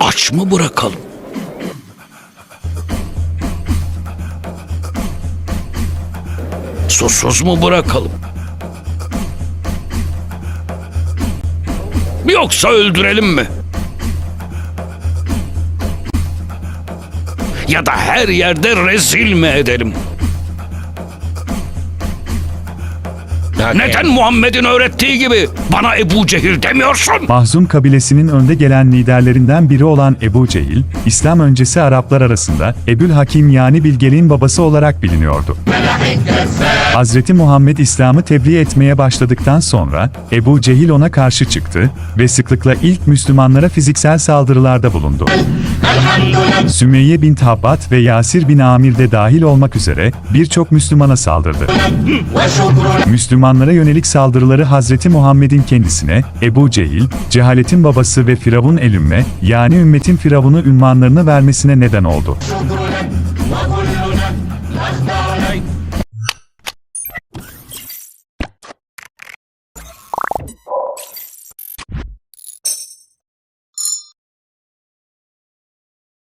Aç mı bırakalım? Susuz mu bırakalım? Yoksa öldürelim mi? Ya da her yerde rezil mi edelim? Neden Muhammed'in öğrettiği gibi bana Ebu Cehil demiyorsun? Mahzum kabilesinin önde gelen liderlerinden biri olan Ebu Cehil, İslam öncesi Araplar arasında Ebül Hakim yani bilgeliğin babası olarak biliniyordu. Hazreti Muhammed İslam'ı tebliğ etmeye başladıktan sonra Ebu Cehil ona karşı çıktı ve sıklıkla ilk Müslümanlara fiziksel saldırılarda bulundu. Sümeyye bin Tabbat ve Yasir bin Amir de dahil olmak üzere birçok Müslümana saldırdı. Müslümanlara yönelik saldırıları Hazreti Muhammed'in kendisine, Ebu Cehil, cehaletin babası ve Firavun elümme, yani ümmetin Firavunu ünvanlarını vermesine neden oldu.